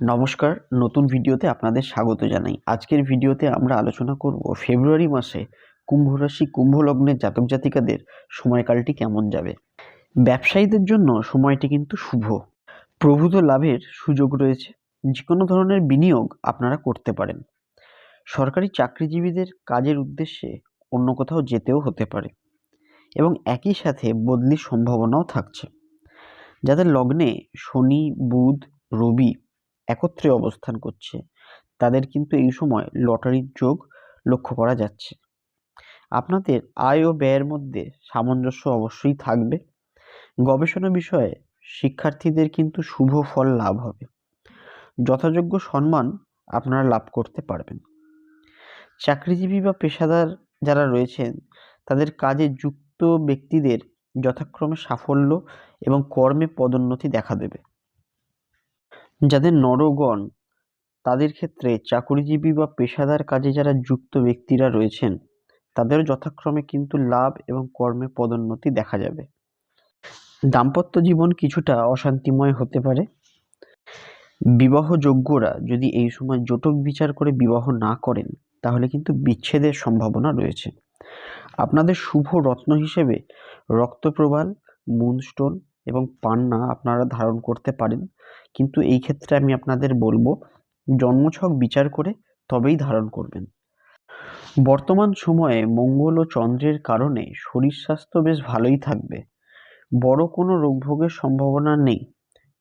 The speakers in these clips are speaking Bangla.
নমস্কার, নতুন ভিডিওতে আপনাদের স্বাগত জানাই। আজকের ভিডিওতে আমরা আলোচনা করব ফেব্রুয়ারি মাসে কুম্ভ রাশি, কুম্ভ লগ্নের জাতক জাতিকাদের সময়কালটি কেমন যাবে। ব্যবসায়ীদের জন্য সময়টি কিন্তু শুভ। প্রভূত লাভের সুযোগ রয়েছে। যে কোনো ধরনের বিনিয়োগ আপনারা করতে পারেন। সরকারি চাকরিজীবীদের কাজের উদ্দেশ্যে অন্য কোথাও যেতেও হতে পারে। এবং একই সাথে বদলির সম্ভাবনাও থাকছে। যাদের লগ্নে শনি, বুধ, রবি একত্রে অবস্থান করছে। তাদের কিন্তু এই সময় লটারির যোগ লক্ষ্য করা যাচ্ছে। আপনাদের আয় ও ব্যয়ের মধ্যে সামঞ্জস্য অবশ্যই থাকবে। গবেষণা বিষয়ে শিক্ষার্থীদের কিন্তু শুভ ফল লাভ হবে। যথাযোগ্য সম্মান আপনারা লাভ করতে পারবেন। চাকরিজীবী বা পেশাদার যারা রয়েছেন, তাদের কাজে যুক্ত ব্যক্তিদের যথাক্রমে সাফল্য এবং কর্মে পদোন্নতি দেখা দেবে। যাদের নরগণ, তাদের ক্ষেত্রে চাকুরিজীবী বা পেশাদার কাজে যারা যুক্ত ব্যক্তিরা রয়েছেন, তাদেরও যথাক্রমে কিন্তু লাভ এবং কর্মে পদোন্নতি দেখা যাবে। দাম্পত্য জীবন কিছুটা অশান্তিময় হতে পারে। বিবাহযোগ্যরা যদি এই সময় জটক বিচার করে বিবাহ না করেন, তাহলে কিন্তু বিচ্ছেদের সম্ভাবনা রয়েছে। আপনাদের শুভ রত্ন হিসেবে রক্তপ্রবাল, মুনস্টোন এবং পান্না আপনারা ধারণ করতে পারেন। কিন্তু এই ক্ষেত্রে আমি আপনাদের বলব, জন্মছক বিচার করে তবেই ধারণ করবেন। বর্তমান সময়ে মঙ্গল ও চন্দ্রের কারণে শরীর স্বাস্থ্য বেশ ভালোই থাকবে। বড় কোনো রোগভোগের সম্ভাবনা নেই,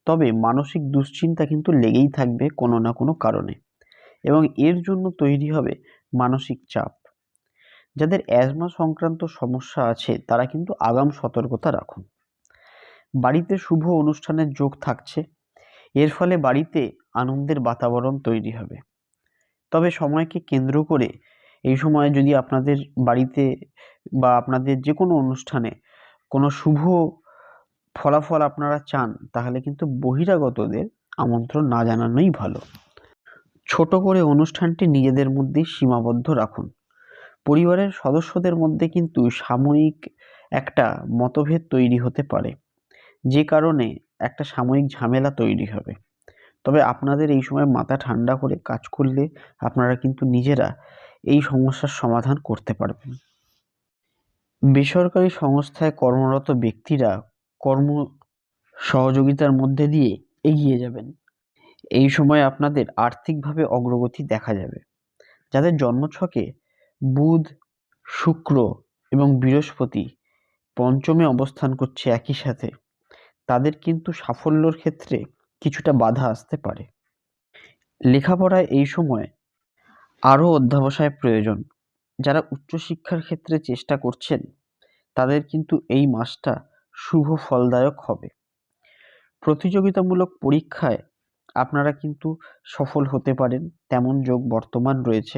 তবে মানসিক দুশ্চিন্তা কিন্তু লেগেই থাকবে কোনো না কোনো কারণে। এবং এর জন্য তৈরি হবে মানসিক চাপ। যাদের অ্যাজমা সংক্রান্ত সমস্যা আছে, তারা কিন্তু আগাম সতর্কতা রাখুন। বাড়িতে শুভ অনুষ্ঠানের যোগ থাকছে। এর ফলে বাড়িতে আনন্দের বাতাবরণ তৈরি হবে। তবে সময়কে কেন্দ্র করে এই সময়ে যদি আপনাদের বাড়িতে বা আপনাদের যে কোনো অনুষ্ঠানে কোনো শুভ ফলাফল আপনারা চান, তাহলে কিন্তু বহিরাগতদের আমন্ত্রণ না জানানোই ভালো। ছোট করে অনুষ্ঠানটি নিজেদের মধ্যেই সীমাবদ্ধ রাখুন। পরিবারের সদস্যদের মধ্যে কিন্তু সাময়িক একটা মতভেদ তৈরি হতে পারে। যে কারণে একটা সাময়িক ঝামেলা তৈরি হবে। তবে আপনাদের এই সময় মাথা ঠান্ডা করে কাজ করলে আপনারা কিন্তু নিজেরা এই সমস্যার সমাধান করতে পারবেন। বেসরকারি সংস্থায় কর্মরত ব্যক্তিরা কর্ম সহযোগিতার মধ্যে দিয়ে এগিয়ে যাবেন। এই সময় আপনাদের আর্থিকভাবে অগ্রগতি দেখা যাবে। যাদের জন্মছকে বুধ, শুক্র এবং বৃহস্পতি পঞ্চমে অবস্থান করছে একই সাথে। তাদের কিন্তু সাফল্যর ক্ষেত্রে কিছুটা বাধা আসতে পারে। লেখাপড়ায় এই সময় আরও অধ্যাবসায় প্রয়োজন। যারা উচ্চশিক্ষার ক্ষেত্রে চেষ্টা করছেন, তাদের কিন্তু এই মাসটা শুভ ফলদায়ক হবে। প্রতিযোগিতামূলক পরীক্ষায় আপনারা কিন্তু সফল হতে পারেন, তেমন যোগ বর্তমান রয়েছে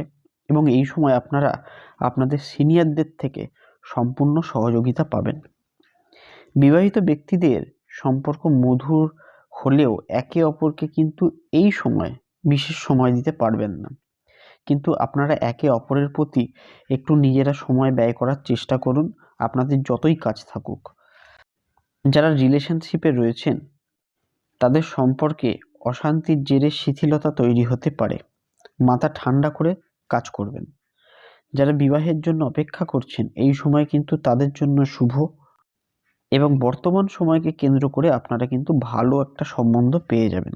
এবং এই সময় আপনারা আপনাদের সিনিয়রদের থেকে সম্পূর্ণ সহযোগিতা পাবেন। বিবাহিত ব্যক্তিদের সম্পর্ক মধুর হলেও একে অপরকে কিন্তু এই সময়, বিশেষ সময় দিতে পারবেন না। কিন্তু আপনারা একে অপরের প্রতি একটু নিজেরা সময় ব্যয় করার চেষ্টা করুন, আপনাদের যতই কাজ থাকুক। যারা রিলেশনশিপে রয়েছেন, তাদের সম্পর্কে অশান্তির জেরে শিথিলতা তৈরি হতে পারে, মাথা ঠান্ডা করে কাজ করবেন। যারা বিবাহের জন্য অপেক্ষা করছেন, এই সময় কিন্তু তাদের জন্য শুভ। এবং বর্তমান সময়কে কেন্দ্র করে আপনারা কিন্তু ভালো একটা সম্বন্ধ পেয়ে যাবেন।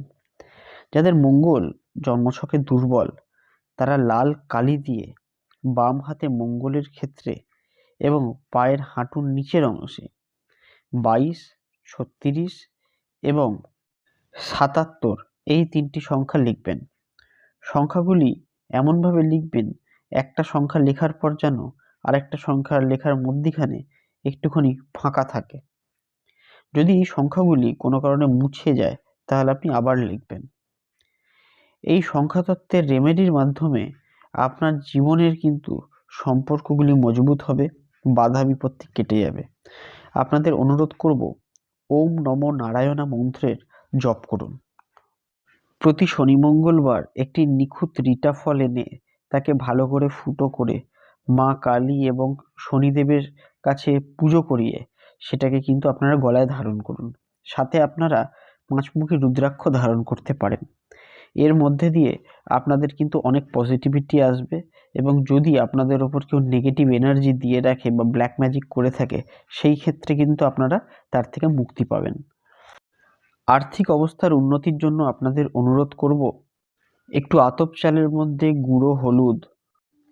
যাদের মঙ্গল জন্মছকে দুর্বল, তারা লাল কালি দিয়ে বাম হাতে মঙ্গলের ক্ষেত্রে এবং পায়ের হাঁটুর নিচের অংশে বাইশ, ছত্রিশ এবং সাতাত্তর এই তিনটি সংখ্যা লিখবেন। সংখ্যাগুলি এমনভাবে লিখবেন, একটা সংখ্যা লেখার পর যেন আরেকটা সংখ্যা লেখার মধ্যিখানে একটুখানি ফাঁকা থাকে। যদি এই সংখ্যাগুলি কোনো কারণে মুছে যায়, তাহলে আপনি আবার লিখবেন। এই সংখ্যাতত্ত্বের রেমেডির মাধ্যমে আপনার জীবনের কিন্তু সম্পর্কগুলি মজবুত হবে, বাধা বিপত্তি কেটে যাবে। আপনাদের অনুরোধ করব, ওম নম নারায়ণা মন্ত্রের জপ করুন। প্রতি শনি মঙ্গলবার একটি নিখুঁত রিটা ফল এনে তাকে ভালো করে ফুটো করে মা কালী এবং শনিদেবের কাছে পুজো করিয়ে সেটাকে কিন্তু আপনারা গলায় ধারণ করুন। সাথে আপনারা পাঁচমুখী রুদ্রাক্ষ ধারণ করতে পারেন। এর মধ্যে দিয়ে আপনাদের কিন্তু অনেক পজিটিভিটি আসবে এবং যদি আপনাদের ওপর কেউ নেগেটিভ এনার্জি দিয়ে রাখে বা ব্ল্যাক ম্যাজিক করে থাকে, সেই ক্ষেত্রে কিন্তু আপনারা তার থেকে মুক্তি পাবেন। আর্থিক অবস্থার উন্নতির জন্য আপনাদের অনুরোধ করব, একটু আতপ চালের মধ্যে গুঁড়ো, হলুদ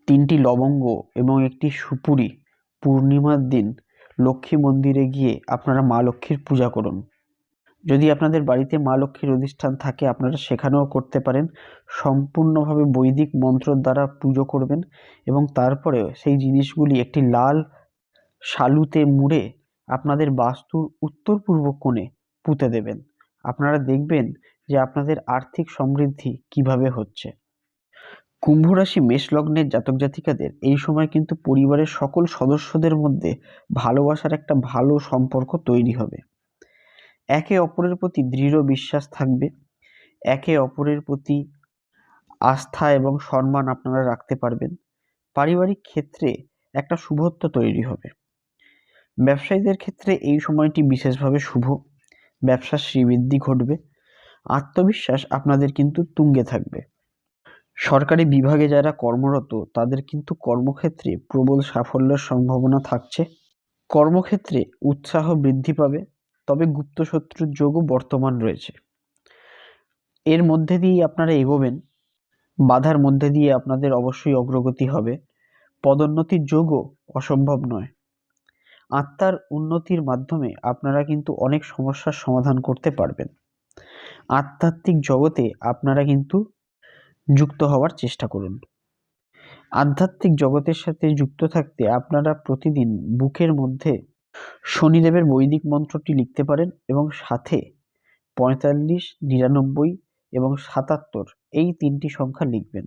তিনটি লবঙ্গ এবং একটি সুপুরি পূর্ণিমার দিন লক্ষ্মী মন্দিরে গিয়ে আপনারা মা লক্ষ্মীর পূজা করুন। যদি আপনাদের বাড়িতে মা লক্ষ্মীর অধিষ্ঠান থাকে, আপনারা সেখানেও করতে পারেন। সম্পূর্ণভাবে বৈদিক মন্ত্রর দ্বারা পুজো করবেন এবং তারপরে সেই জিনিসগুলি একটি লাল শালুতে মুড়ে আপনাদের বাস্তুর উত্তর পূর্ব কোণে পুঁতে দেবেন। আপনারা দেখবেন যে আপনাদের আর্থিক সমৃদ্ধি কীভাবে হচ্ছে। কুম্ভ রাশি মেষ লগ্নের জাতক জাতিকাদের এই সময় কিন্তু পরিবারের সকল সদস্যদের মধ্যে ভালোবাসার একটা ভালো সম্পর্ক তৈরি হবে। একে অপরের প্রতি দৃঢ় বিশ্বাস থাকবে, একে অপরের প্রতি আস্থা এবং সম্মান আপনারা রাখতে পারবেন। পারিবারিক ক্ষেত্রে একটা শুভত্ব তৈরি হবে। ব্যবসায়ীদের ক্ষেত্রে এই সময়টি বিশেষভাবে শুভ। ব্যবসার শ্রীবৃদ্ধি ঘটবে। আত্মবিশ্বাস আপনাদের কিন্তু তুঙ্গে থাকবে। সরকারি বিভাগে যারা কর্মরত, তাদের কিন্তু কর্মক্ষেত্রে প্রবল সাফল্যের সম্ভাবনা থাকছে। কর্মক্ষেত্রে উৎসাহ বৃদ্ধি পাবে, তবে গুপ্ত শত্রুর যোগও বর্তমান রয়েছে। এর মধ্যে দিয়েই আপনারা এগোবেন। বাধার মধ্যে দিয়ে আপনাদের অবশ্যই অগ্রগতি হবে। পদোন্নতির যোগও অসম্ভব নয়। আত্মার উন্নতির মাধ্যমে আপনারা কিন্তু অনেক সমস্যার সমাধান করতে পারবেন। আধ্যাত্মিক জগতে আপনারা কিন্তু যুক্ত হওয়ার চেষ্টা করুন। আধ্যাত্মিক জগতের সাথে যুক্ত থাকতে আপনারা প্রতিদিন বুকের মধ্যে শনিদেবের বৈদিক মন্ত্রটি লিখতে পারেন এবং সাথে পঁয়তাল্লিশ, নিরানব্বই এবং সাতাত্তর এই তিনটি সংখ্যা লিখবেন।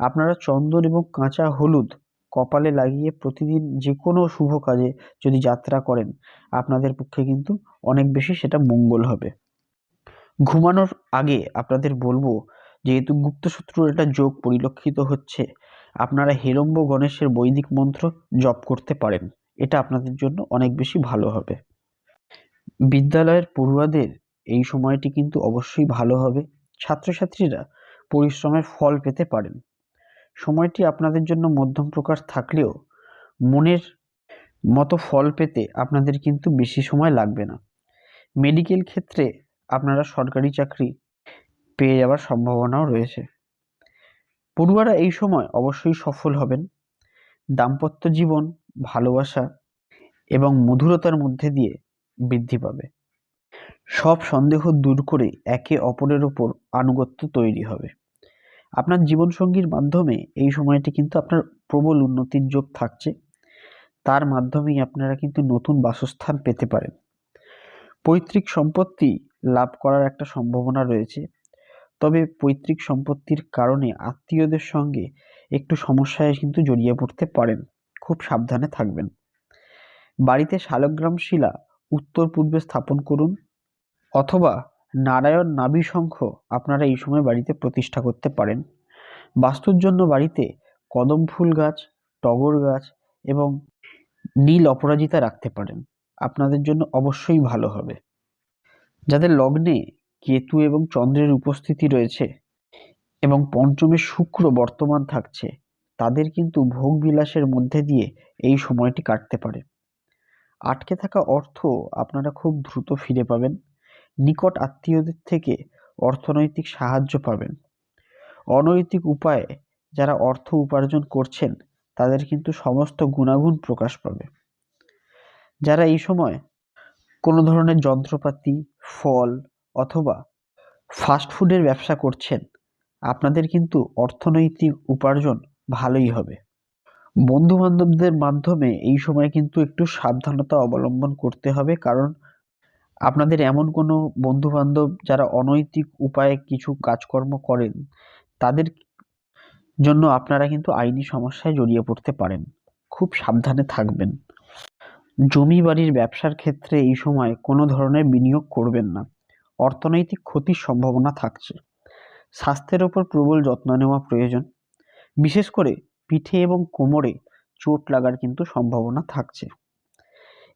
আপনারা চন্দন এবং কাঁচা হলুদ কপালে লাগিয়ে প্রতিদিন যে কোনো শুভ কাজে যদি যাত্রা করেন, আপনাদের পক্ষে কিন্তু অনেক বেশি সেটা মঙ্গল হবে। ঘুমানোর আগে আপনাদের বলব যেহেতু গুপ্তশত্রুর একটা যোগ পরিলক্ষিত হচ্ছে, আপনারা হেরম্ব গণেশের বৈদিক মন্ত্র জপ করতে পারেন। এটা আপনাদের জন্য অনেক বেশি ভালো হবে। বিদ্যালয়ের পড়ুয়াদের এই সময়টি কিন্তু অবশ্যই ভালো হবে। ছাত্রছাত্রীরা পরিশ্রমের ফল পেতে পারেন। সময়টি আপনাদের জন্য মধ্যম প্রকার থাকলেও মনের মতো ফল পেতে আপনাদের কিন্তু বেশি সময় লাগবে না। মেডিকেল ক্ষেত্রে আপনারা সরকারি চাকরি পেয়ে যাওয়ার সম্ভাবনাও রয়েছে। পড়ুয়ারা এই সময় অবশ্যই সফল হবেন। দাম্পত্য জীবন, ভালোবাসা এবং মধুরতার মধ্যে দিয়ে বৃদ্ধি পাবে। সব সন্দেহ দূর করে একে অপরের ওপর আনুগত্য তৈরি হবে। আপনার জীবনসঙ্গীর মাধ্যমে এই সময়টি কিন্তু আপনার প্রবল উন্নতির যোগ থাকছে। তার মাধ্যমেই আপনারা কিন্তু নতুন বাসস্থান পেতে পারেন। পৈতৃক সম্পত্তি লাভ করার একটা সম্ভাবনা রয়েছে। তবে পৈতৃক সম্পত্তির কারণে আত্মীয়দের সঙ্গে একটু সমস্যায় কিন্তু জড়িয়ে পড়তে পারেন। খুব সাবধানে থাকবেন। বাড়িতে শালগ্রাম শিলা উত্তর পূর্বে স্থাপন করুন অথবা নারায়ণ নাভি শঙ্খ আপনারা এই সময় বাড়িতে প্রতিষ্ঠা করতে পারেন। বাস্তুর জন্য বাড়িতে কদম ফুল গাছ, টগর গাছ এবং নীল অপরাজিতা রাখতে পারেন। আপনাদের জন্য অবশ্যই ভালো হবে। যাদের লগ্নে কেতু এবং চন্দ্রের উপস্থিতি রয়েছে এবং পঞ্চমে শুক্র বর্তমান থাকছে, তাদের কিন্তু ভোগ বিলাসের মধ্যে দিয়ে এই সময়টি কাটতে পারে। আটকে থাকা অর্থ আপনারা খুব দ্রুত ফিরে পাবেন, নিকট আত্মীয়দের থেকে অর্থনৈতিক সাহায্য পাবেন। অনৈতিক উপায়ে যারা অর্থ উপার্জন করছেন, তাদের কিন্তু সমস্ত গুণাগুণ প্রকাশ পাবে। যারা এই সময় কোনো ধরনের যন্ত্রপাতি, ফল অথবা ফাস্টফুডের ব্যবসা করছেন, আপনাদের কিন্তু অর্থনৈতিক উপার্জন ভালোই হবে। বন্ধু বান্ধবদের মাধ্যমে এই সময় কিন্তু একটু সাবধানতা অবলম্বন করতে হবে, কারণ আপনাদের এমন কোনো বন্ধু বান্ধব যারা অনৈতিক উপায়ে কিছু কাজকর্ম করেন, তাদের জন্য আপনারা কিন্তু আইনি সমস্যায় জড়িয়ে পড়তে পারেন। খুব সাবধানে থাকবেন। জমি বাড়ির ব্যবসার ক্ষেত্রে এই সময় কোনো ধরনের বিনিয়োগ করবেন না। অর্থনৈতিক ক্ষতির সম্ভাবনা থাকছে। স্বাস্থ্যের ওপর প্রবল যত্ন নেওয়া প্রয়োজন। বিশেষ করে পিঠে এবং কোমরে চোট লাগার কিন্তু সম্ভাবনা থাকছে।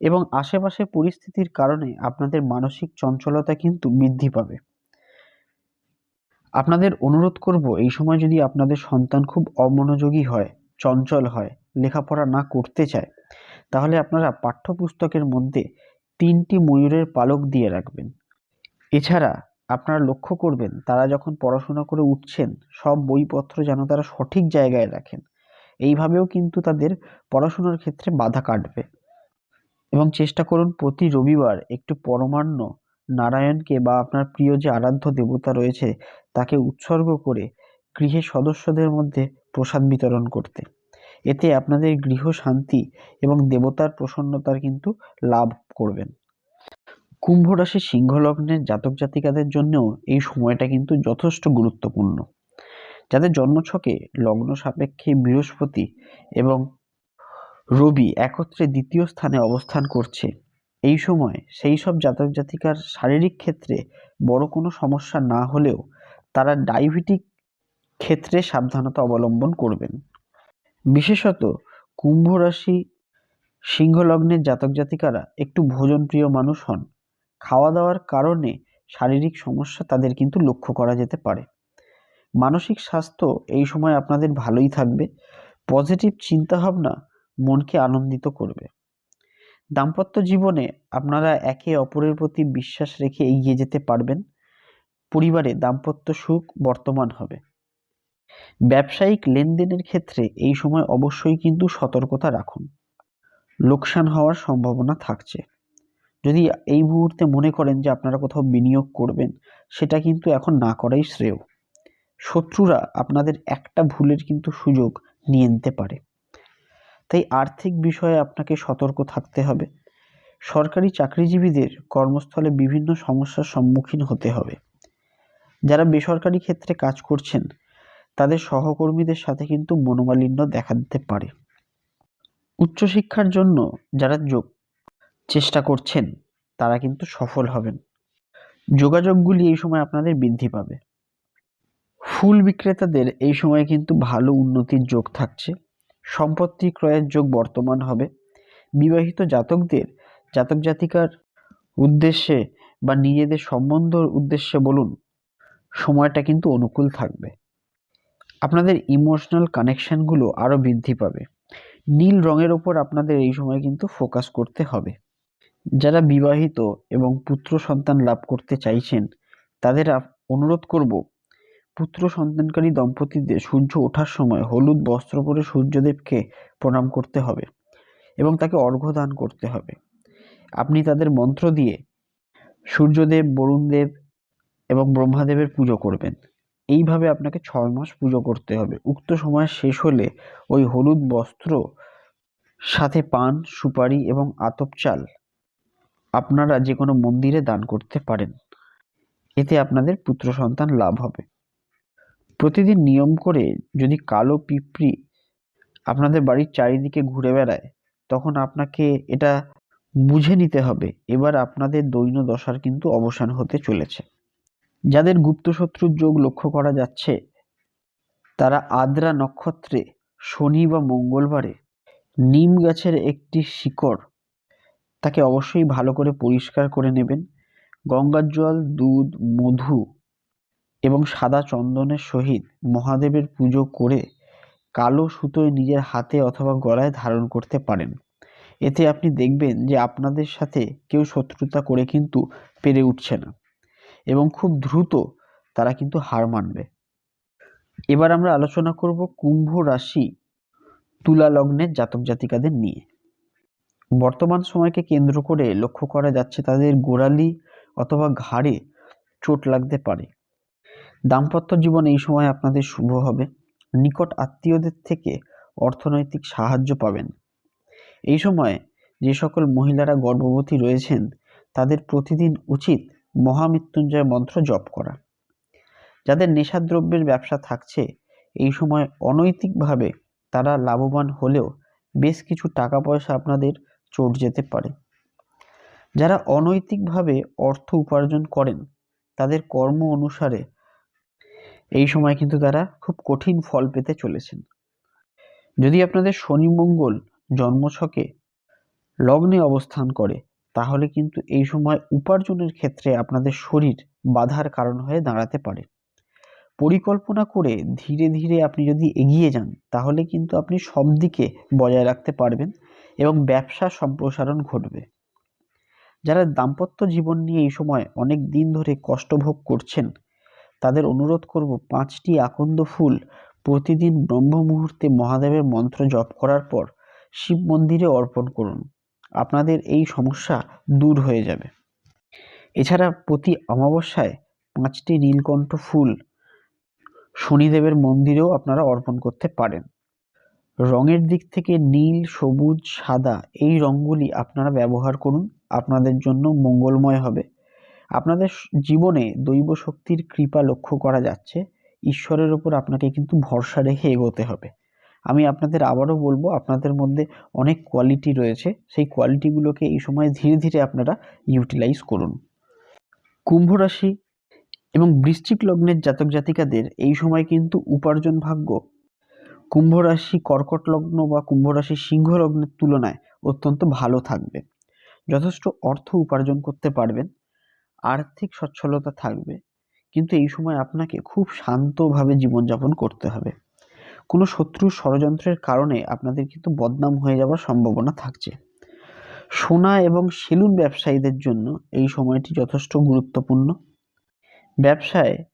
এবং আশেপাশে পরিস্থিতির কারণে আপনাদের মানসিক চঞ্চলতা কিন্তু বৃদ্ধি পাবে। আপনাদের অনুরোধ করব, এই সময় যদি আপনাদের সন্তান খুব অমনোযোগী হয়, চঞ্চল হয়, লেখাপড়া না করতে চায়, তাহলে আপনারা পাঠ্যপুস্তকের মধ্যে তিনটি ময়ূরের পালক দিয়ে রাখবেন। এছাড়া আপনারা লক্ষ্য করবেন, তারা যখন পড়াশোনা করে উঠছেন, সব বইপত্র যেন তারা সঠিক জায়গায় রাখেন। এইভাবেও কিন্তু তাদের পড়াশোনার ক্ষেত্রে বাধা কাটবে। এবং চেষ্টা করুন প্রতি রবিবার একটু পরমান্ন নারায়ণকে বা আপনার প্রিয় যে আরাধ্য দেবতা রয়েছে, তাকে উৎসর্গ করে গৃহের সদস্যদের মধ্যে প্রসাদ বিতরণ করতে। এতে আপনাদের গৃহ শান্তি এবং দেবতার প্রসন্নতার কিন্তু লাভ করবেন। কুম্ভ রাশি সিংহ লগ্নের জাতক জাতিকাদের জন্যও এই সময়টা কিন্তু যথেষ্ট গুরুত্বপূর্ণ। যাদের জন্মছকে লগ্ন সাপেক্ষে বৃহস্পতি এবং রবি একত্রে দ্বিতীয় স্থানে অবস্থান করছে, এই সময় সেই সব জাতক জাতিকার শারীরিক ক্ষেত্রে বড় কোনো সমস্যা না হলেও তারা ডায়াবেটিক ক্ষেত্রে সাবধানতা অবলম্বন করবেন। বিশেষত কুম্ভ রাশি সিংহ লগ্নের জাতক জাতিকারা একটু ভোজনপ্রিয় মানুষ হন খাওয়া দাওয়ার কারণে শারীরিক সমস্যা তাদের কিন্তু লক্ষ্য করা যেতে পারে। মানসিক স্বাস্থ্য এই সময় আপনাদের ভালোই থাকবে। পজিটিভ চিন্তাভাবনা মনকে আনন্দিত করবে। দাম্পত্য জীবনে আপনারা একে অপরের প্রতি বিশ্বাস রেখে এগিয়ে যেতে পারবেন। পরিবারে দাম্পত্য সুখ বর্তমান হবে। ব্যবসায়িক লেনদেনের ক্ষেত্রে এই সময় অবশ্যই কিন্তু সতর্কতা রাখুন। লোকসান হওয়ার সম্ভাবনা থাকছে। যদি এই মুহূর্তে মনে করেন যে আপনারা কোথাও বিনিয়োগ করবেন, সেটা কিন্তু এখন না করাই শ্রেয়। শত্রুরা আপনাদের একটা ভুলের কিন্তু সুযোগ নিয়ে নিতে পারে। তাই আর্থিক বিষয়ে আপনাকে সতর্ক থাকতে হবে। সরকারি চাকরিজীবীদের কর্মস্থলে বিভিন্ন সমস্যার সম্মুখীন হতে হবে। যারা বেসরকারি ক্ষেত্রে কাজ করছেন, তাদের সহকর্মীদের সাথে কিন্তু মনোমালিন্য দেখা দিতে পারে। উচ্চশিক্ষার জন্য যারা চেষ্টা করছেন, তারা কিন্তু সফল হবেন। যোগাযোগগুলি এই সময় আপনাদের বৃদ্ধি পাবে। ফুল বিক্রেতাদের এই সময় কিন্তু ভালো উন্নতির যোগ থাকছে। সম্পত্তি ক্রয়ের যোগ বর্তমান হবে। বিবাহিত জাতকদের, জাতক জাতিকার উদ্দেশ্যে বা নিজেদের সম্বন্ধর উদ্দেশ্যে বলুন, সময়টা কিন্তু অনুকূল থাকবে। আপনাদের ইমোশনাল কানেকশানগুলো আরও বৃদ্ধি পাবে। নীল রঙের ওপর আপনাদের এই সময় কিন্তু ফোকাস করতে হবে। যারা বিবাহিত এবং পুত্র সন্তান লাভ করতে চাইছেন, তাদের অনুরোধ করব, পুত্র সন্তানকারী দম্পতিদের সূর্য ওঠার সময় হলুদ বস্ত্র পরে সূর্যদেবকে প্রণাম করতে হবে এবং তাকে অর্ঘ্য দান করতে হবে। আপনি তাদের মন্ত্র দিয়ে সূর্যদেব, বরুণদেব এবং ব্রহ্মাদেবের পুজো করবেন। এইভাবে আপনাকে ছয় মাস পুজো করতে হবে। উক্ত সময় শেষ হলে ওই হলুদ বস্ত্র, সাথে পান, সুপারি এবং আতপ চাল আপনারা যে কোনো মন্দিরে দান করতে পারেন। এতে আপনাদের পুত্র সন্তান লাভ হবে। প্রতিদিন নিয়ম করে যদি কালো পিঁপড়ি আপনাদের বাড়ির চারিদিকে ঘুরে বেড়ায়, তখন আপনাকে এটা বুঝে নিতে হবে। এবার আপনাদের দৈন দশার কিন্তু অবসান হতে চলেছে। যাদের গুপ্তশত্রুর যোগ লক্ষ্য করা যাচ্ছে, তারা আদ্রা নক্ষত্রে শনি বা মঙ্গলবারে নিম গাছের একটি শিকড় তাকে অবশ্যই ভালো করে পরিষ্কার করে নেবেন। গঙ্গার জল, দুধ, মধু এবং সাদা চন্দনের সহিত মহাদেবের পুজো করে কালো সুতোয় নিজের হাতে অথবা গলায় ধারণ করতে পারেন। এতে আপনি দেখবেন যে আপনাদের সাথে কেউ শত্রুতা করে কিন্তু পেরে উঠছে না এবং খুব দ্রুত তারা কিন্তু হার মানবে। এবার আমরা আলোচনা করব কুম্ভ রাশি তুলা লগ্নের জাতক জাতিকাদের নিয়ে। বর্তমান সময়কে কেন্দ্র করে লক্ষ্য করা যাচ্ছে তাদের গোড়ালি অথবা ঘাড়ে চোট লাগতে পারে। দাম্পত্য জীবন এই সময় আপনাদের শুভ হবে। নিকট আত্মীয়দের থেকে অর্থনৈতিক সাহায্য পাবেন। এই সময় যে সকল মহিলারা গর্ভবতী রয়েছেন, তাদের প্রতিদিন উচিত মহামৃত্যুঞ্জয় মন্ত্র জপ করা। যাদের নেশাদ্রব্যের ব্যবসা থাকছে, এই সময় অনৈতিকভাবে তারা লাভবান হলেও বেশ কিছু টাকা পয়সা আপনাদের চোট যেতে পারে। যারা অনৈতিকভাবে অর্থ উপার্জন করেন, তাদের কর্ম অনুসারে এই সময় কিন্তু তারা খুব কঠিন ফল পেতে চলেছেন। যদি আপনাদের শনি মঙ্গল জন্মছকে লগ্নে অবস্থান করে, তাহলে কিন্তু এই সময় উপার্জনের ক্ষেত্রে আপনাদের শরীর বাধার কারণ হয়ে দাঁড়াতে পারে। পরিকল্পনা করে ধীরে ধীরে আপনি যদি এগিয়ে যান, তাহলে কিন্তু আপনি সব দিকে বজায় রাখতে পারবেন। এবং ব্যবসা সম্প্রসারণ ঘটবে। যারা দাম্পত্য জীবন নিয়ে এই সময় অনেক দিন ধরে কষ্ট ভোগ করছেন, তাদের অনুরোধ করব পাঁচটি আকন্দ ফুল প্রতিদিন ব্রহ্ম মুহূর্তে মহাদেবের মন্ত্র জপ করার পর শিব মন্দিরে অর্পণ করুন। আপনাদের এই সমস্যা দূর হয়ে যাবে। এছাড়া প্রতি অমাবস্যায় পাঁচটি নীলকণ্ঠ ফুল শনিদেবের মন্দিরেও আপনারা অর্পণ করতে পারেন। রঙের দিক থেকে নীল, সবুজ, সাদা, এই রঙগুলি আপনারা ব্যবহার করুন। আপনাদের জন্য মঙ্গলময় হবে। আপনাদের জীবনে দৈব শক্তির কৃপা লক্ষ্য করা যাচ্ছে। ঈশ্বরের ওপর আপনাকে কিন্তু ভরসা রেখে এগোতে হবে। আমি আপনাদের আবারও বলব, আপনাদের মধ্যে অনেক কোয়ালিটি রয়েছে। সেই কোয়ালিটিগুলোকে এই সময় ধীরে ধীরে আপনারা ইউটিলাইজ করুন। কুম্ভ রাশি এবং বৃশ্চিক লগ্নের জাতক জাতিকাদের এই সময় কিন্তু উপার্জন ভাগ্য কুম্ভ রাশি কর্কট লগ্ন বা কুম্ভ রাশি সিংহ লগ্নের তুলনায় অত্যন্ত ভালো থাকবে। যথেষ্ট অর্থ উপার্জন করতে পারবেন, আর্থিক সচ্ছলতা থাকবে, কিন্তু এই সময় আপনাকে খুব শান্তভাবে জীবনযাপন করতে হবে। কোনো শত্রুর ষড়যন্ত্রের কারণে আপনাদের কিন্তু বদনাম হয়ে যাওয়ার সম্ভাবনা থাকছে। সোনা এবং সেলুন ব্যবসায়ীদের জন্য এই সময়টি যথেষ্ট গুরুত্বপূর্ণ। ব্যবসায়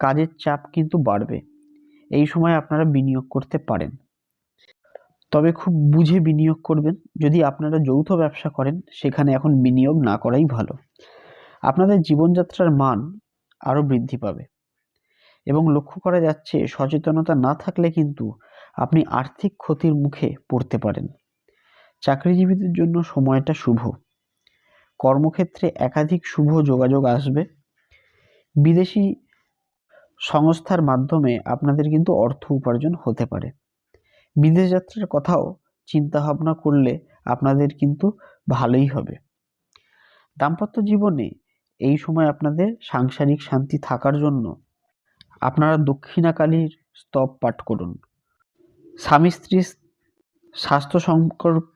কাজের চাপ কিন্তু বাড়বে। এই সময় আপনারা বিনিয়োগ করতে পারেন। তবে খুব বুঝে বিনিয়োগ করবেন। যদি আপনারা যৌথ ব্যবসা করেন, সেখানে এখন বিনিয়োগ না করাই ভালো। আপনাদের জীবনযাত্রার মান আরও বৃদ্ধি পাবে। এবং লক্ষ্য করা যাচ্ছে, সচেতনতা না থাকলে কিন্তু আপনি আর্থিক ক্ষতির মুখে পড়তে পারেন। চাকরিজীবীদের জন্য সময়টা শুভ। কর্মক্ষেত্রে একাধিক শুভ যোগাযোগ আসবে। বিদেশি সংস্থার মাধ্যমে আপনাদের কিন্তু অর্থ উপার্জন হতে পারে। বিদেশ যাত্রার কথাও চিন্তা ভাবনা করলে আপনাদের কিন্তু ভালোই হবে। দাম্পত্য জীবনে এই সময় আপনাদের সাংসারিক শান্তি থাকার জন্য আপনারা দক্ষিণাকালীর স্তব পাঠ করুন। স্বামী স্ত্রীর স্বাস্থ্য সম্পর্ক